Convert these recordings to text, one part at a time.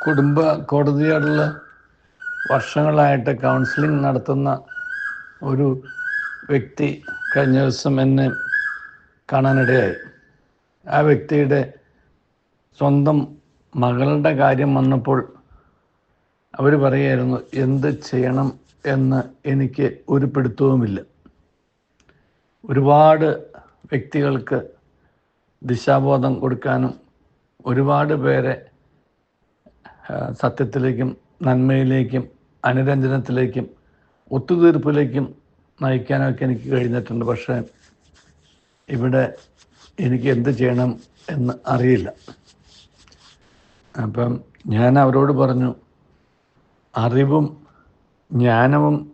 കുടുംബ കോടതിയോടുള്ള വർഷങ്ങളായിട്ട് കൗൺസിലിംഗ് നടത്തുന്ന ഒരു വ്യക്തി കഴിഞ്ഞ ദിവസം എന്നെ കാണാനിടയായി. ആ വ്യക്തിയുടെ സ്വന്തം മകളുടെ കാര്യം വന്നപ്പോൾ അവർ പറയുമായിരുന്നു എന്ത് ചെയ്യണം എന്ന് എനിക്ക് ഒരു പിടുത്തവുമില്ല ഒരുപാട് വ്യക്തികൾക്ക് ദിശാബോധം കൊടുക്കാനും ഒരുപാട് പേരെ സത്യത്തിലേക്കും നന്മയിലേക്കും അനുരഞ്ജനത്തിലേക്കും ഒത്തുതീർപ്പിലേക്കും നയിക്കാനൊക്കെ എനിക്ക് കഴിഞ്ഞിട്ടുണ്ട്. പക്ഷേ ഇവിടെ എനിക്ക് എന്ത് ചെയ്യണം എന്ന് അറിയില്ല. അപ്പം ഞാൻ അവരോട് പറഞ്ഞു അറിവും ജ്ഞാനവും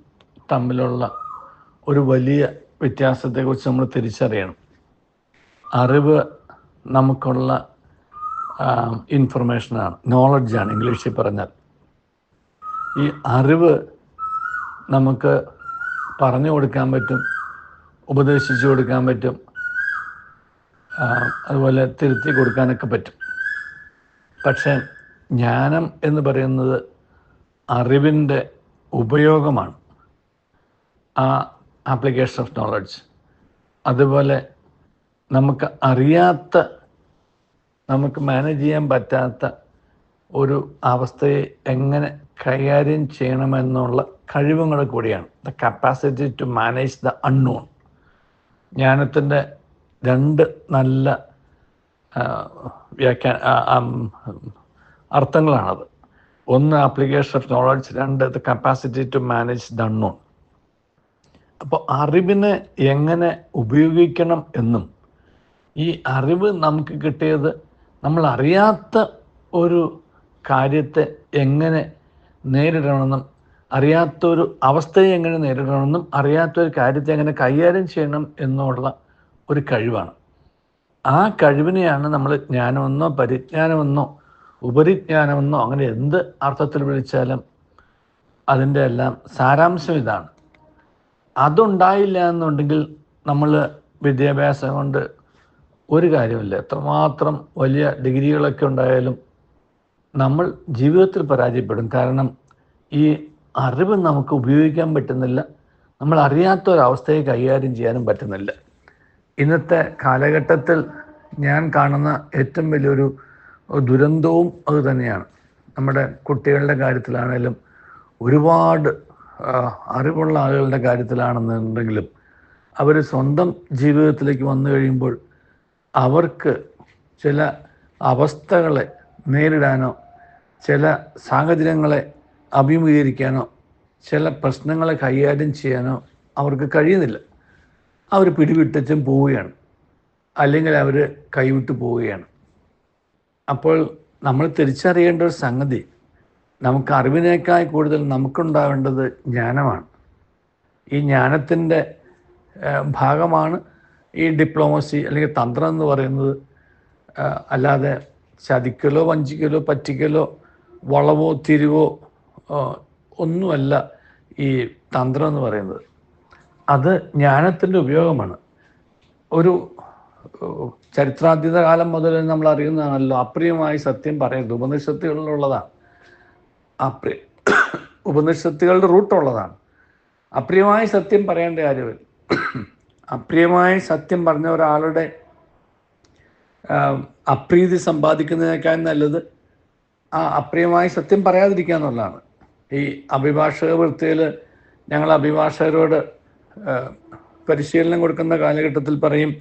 തമ്മിലുള്ള ഒരു വലിയ വ്യത്യാസത്തെക്കുറിച്ച് നമ്മൾ തിരിച്ചറിയണം. അറിവ് നമുക്കുള്ള ഇൻഫർമേഷനാണ് നോളജാണ് ഇംഗ്ലീഷിൽ പറഞ്ഞാൽ. ഈ അറിവ് നമുക്ക് പറഞ്ഞു കൊടുക്കാൻ പറ്റും ഉപദേശിച്ചു കൊടുക്കാൻ പറ്റും അതുപോലെ തിരുത്തി കൊടുക്കാനൊക്കെ പറ്റും. പക്ഷേ ജ്ഞാനം എന്ന് പറയുന്നത് അറിവിന്റെ ഉപയോഗമാണ്. ആ ആപ്ലിക്കേഷൻ ഓഫ് നോളജ് അതുപോലെ നമുക്ക് അറിയാത്ത നമുക്ക് മാനേജ് ചെയ്യാൻ പറ്റാത്ത ഒരു അവസ്ഥയെ എങ്ങനെ കൈകാര്യം ചെയ്യണമെന്നുള്ള കഴിവുകൾ കൂടിയാണ്. The capacity to manage the unknown ജ്ഞാനത്തിന്റെ രണ്ട് നല്ല വ്യാഖ്യാ അർത്ഥങ്ങളാണത്. ഒന്ന് ആപ്ലിക്കേഷൻ ഓഫ് നോളജ് രണ്ട് the capacity to manage the unknown അപ്പോൾ അറിവിനെ എങ്ങനെ ഉപയോഗിക്കണം എന്നും ഈ അറിവ് നമുക്ക് കിട്ടിയത് നമ്മൾ അറിയാത്ത ഒരു കാര്യത്തെ എങ്ങനെ നേരിടണമെന്നും അറിയാത്ത ഒരു അവസ്ഥയെ എങ്ങനെ നേരിടണമെന്നും അറിയാത്ത ഒരു കാര്യത്തെ എങ്ങനെ കൈകാര്യം ചെയ്യണം എന്നുള്ള ഒരു കഴിവാണ്. ആ കഴിവിനെയാണ് നമ്മൾ ജ്ഞാനമെന്നോ പരിജ്ഞാനമെന്നോ ഉപരിജ്ഞാനമെന്നോ അങ്ങനെ എന്ത് അർത്ഥത്തിൽ വിളിച്ചാലും അതിന്റെ എല്ലാം സാരാംശം ഇതാണ്. അതുണ്ടായില്ല എന്നുണ്ടെങ്കിൽ നമ്മൾ വിദ്യാഭ്യാസം കൊണ്ട് ഒരു കാര്യമില്ല എത്രമാത്രം വലിയ ഡിഗ്രികളൊക്കെ ഉണ്ടായാലും നമ്മൾ ജീവിതത്തിൽ പരാജയപ്പെടും. കാരണം ഈ അറിവ് നമുക്ക് ഉപയോഗിക്കാൻ പറ്റുന്നില്ല. നമ്മൾ അറിയാത്ത ഒരവസ്ഥയെ കൈകാര്യം ചെയ്യാനും പറ്റുന്നില്ല. ഇന്നത്തെ കാലഘട്ടത്തിൽ ഞാൻ കാണുന്ന ഏറ്റവും വലിയൊരു ദുരന്തവും അത് തന്നെയാണ്. നമ്മുടെ കുട്ടികളുടെ കാര്യത്തിലാണേലും ഒരുപാട് അറിവുള്ള ആളുകളുടെ കാര്യത്തിലാണെന്നുണ്ടെങ്കിലും അവർ സ്വന്തം ജീവിതത്തിലേക്ക് വന്നു കഴിയുമ്പോൾ അവർക്ക് ചില അവസ്ഥകളെ നേരിടാനോ ചില സാഹചര്യങ്ങളെ അഭിമുഖീകരിക്കാനോ ചില പ്രശ്നങ്ങളെ കൈകാര്യം ചെയ്യാനോ അവർക്ക് കഴിയുന്നില്ല. അവർ പിടിവിട്ടച്ചും പോവുകയാണ്. അല്ലെങ്കിൽ അവർ കൈവിട്ട് പോവുകയാണ്. അപ്പോൾ നമ്മൾ തിരിച്ചറിയേണ്ട ഒരു സംഗതി നമുക്ക് അറിവിനേക്കാൾ കൂടുതൽ നമുക്കുണ്ടാവേണ്ടത് ജ്ഞാനമാണ്. ഈ ജ്ഞാനത്തിന്റെ ഭാഗമാണ് ഈ ഡിപ്ലോമസി അല്ലെങ്കിൽ തന്ത്രം എന്ന് പറയുന്നത് അല്ലാതെ ചതിക്കലോ വഞ്ചിക്കലോ പറ്റിക്കലോ വളവോ തിരിവോ ഒന്നുമല്ല ഈ തന്ത്രം എന്ന് പറയുന്നത്. അത് ജ്ഞാനത്തിന്റെ ഉപയോഗമാണ്. ഒരു ചരിത്രാതീത കാലം മുതൽ നമ്മൾ അറിയുന്നതാണല്ലോ അപ്രിയമായി സത്യം പറയരുത് ഉപനിഷത്തുകളിലുള്ളതാണ്. അപ്രിയ ഉപനിഷത്തുകളുടെ റൂട്ടുള്ളതാണ്. അപ്രിയമായി സത്യം പറയേണ്ട കാര്യമില്ല. അപ്രിയമായ സത്യം പറഞ്ഞ ഒരാളുടെ അപ്രീതി സമ്പാദിക്കുന്നതിനേക്കാൾ നല്ലത് ആ അപ്രിയമായ സത്യം പറയാതിരിക്കുക എന്നുള്ളതാണ്. ഈ അഭിഭാഷക വൃത്തിയിൽ ഞങ്ങൾ അഭിഭാഷകരോട് പരിശീലനം കൊടുക്കുന്ന കാലഘട്ടത്തിൽ പറയും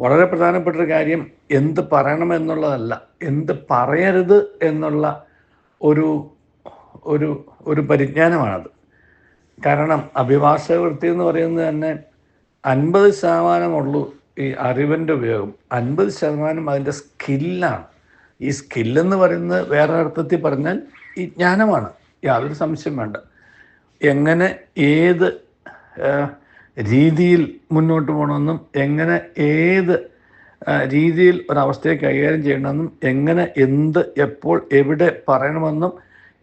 വളരെ പ്രധാനപ്പെട്ട ഒരു കാര്യം എന്ത് പറയണമെന്നുള്ളതല്ല എന്ത് പറയരുത് എന്നുള്ള ഒരു ഒരു ഒരു പരിജ്ഞാനമാണത്. കാരണം അഭിഭാഷക വൃത്തി എന്ന് പറയുന്നത് തന്നെ അൻപത് ശതമാനമുള്ളൂ ഈ അറിവിന്റെ ഉപയോഗം. അൻപത് ശതമാനം അതിന്റെ സ്കില്ലാണ്. ഈ സ്കില്ലെന്ന് പറയുന്നത് വേറെ അർത്ഥത്തിൽ പറഞ്ഞാൽ ഈ ജ്ഞാനമാണ്. യാതൊരു സംശയം വേണ്ട. എങ്ങനെ ഏത് രീതിയിൽ മുന്നോട്ട് പോകണമെന്നും എങ്ങനെ ഏത് രീതിയിൽ ഒരവസ്ഥയെ കൈകാര്യം ചെയ്യണമെന്നും എങ്ങനെ എന്ത് എപ്പോൾ എവിടെ പറയണമെന്നും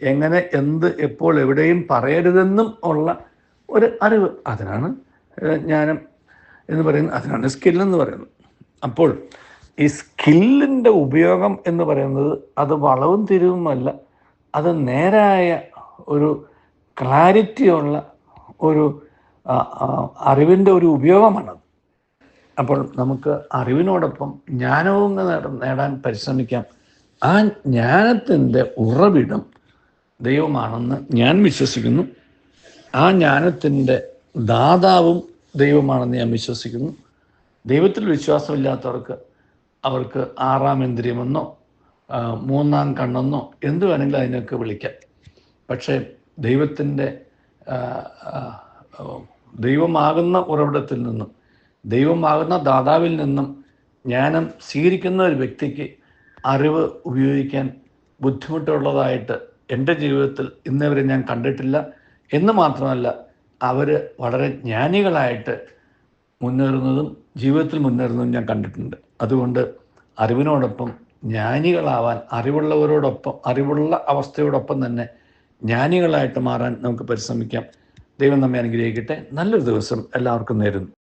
എങ്ങനെ എന്ത് എപ്പോൾ എവിടെയും പറയരുതെന്നും ഉള്ള ഒരു അറിവ്. അതിനാണ് ജ്ഞാനം എന്ന് പറയുന്നത് അതിനാണ് സ്കില്ലെന്ന് പറയുന്നത്. അപ്പോൾ ഈ സ്കില്ലിന്റെ ഉപയോഗം എന്ന് പറയുന്നത് അത് വളവും തിരിവുമല്ല അത് നേരായ ഒരു ക്ലാരിറ്റിയുള്ള ഒരു അറിവിന്റെ ഒരു ഉപയോഗമാണത്. അപ്പോൾ നമുക്ക് അറിവിനോടൊപ്പം ജ്ഞാനവും നേടാൻ പരിശ്രമിക്കാം. ആ ജ്ഞാനത്തിന്റെ ഉറവിടം ദൈവമാണെന്ന് ഞാൻ വിശ്വസിക്കുന്നു. ആ ജ്ഞാനത്തിന്റെ ദാതാവും ദൈവമാണെന്ന് ഞാൻ വിശ്വസിക്കുന്നു. ദൈവത്തിൽ വിശ്വാസമില്ലാത്തവർക്ക് അവർക്ക് ആറാം ഇന്ദ്രിയമെന്നോ മൂന്നാം കണ്ണെന്നോ എന്ത് വേണമെങ്കിലും അതിനൊക്കെ വിളിക്കാം. പക്ഷേ ദൈവത്തിന്റെ ദൈവമാകുന്ന ഉറവിടത്തിൽ നിന്നും ദൈവമാകുന്ന ദാതാവിൽ നിന്നും ജ്ഞാനം സ്വീകരിക്കുന്ന ഒരു വ്യക്തിക്ക് അറിവ് ഉപയോഗിക്കാൻ ബുദ്ധിമുട്ടുള്ളതായിട്ട് എന്റെ ജീവിതത്തിൽ ഇന്നേവരെ ഞാൻ കണ്ടിട്ടില്ല. എന്ന് മാത്രമല്ല അവർ വളരെ ജ്ഞാനികളായിട്ട് മുന്നേറുന്നതും ജീവിതത്തിൽ മുന്നേറുന്നതും ഞാൻ കണ്ടിട്ടുണ്ട്. അതുകൊണ്ട് അറിവിനോടൊപ്പം ജ്ഞാനികളാവാൻ അറിവുള്ളവരോടൊപ്പം അറിവുള്ള അവസ്ഥയോടൊപ്പം തന്നെ ജ്ഞാനികളായിട്ട് മാറാൻ നമുക്ക് പരിശ്രമിക്കാം. ദൈവം നമ്മെ അനുഗ്രഹിക്കട്ടെ. നല്ലൊരു ദിവസം എല്ലാവർക്കും നേരുന്നു.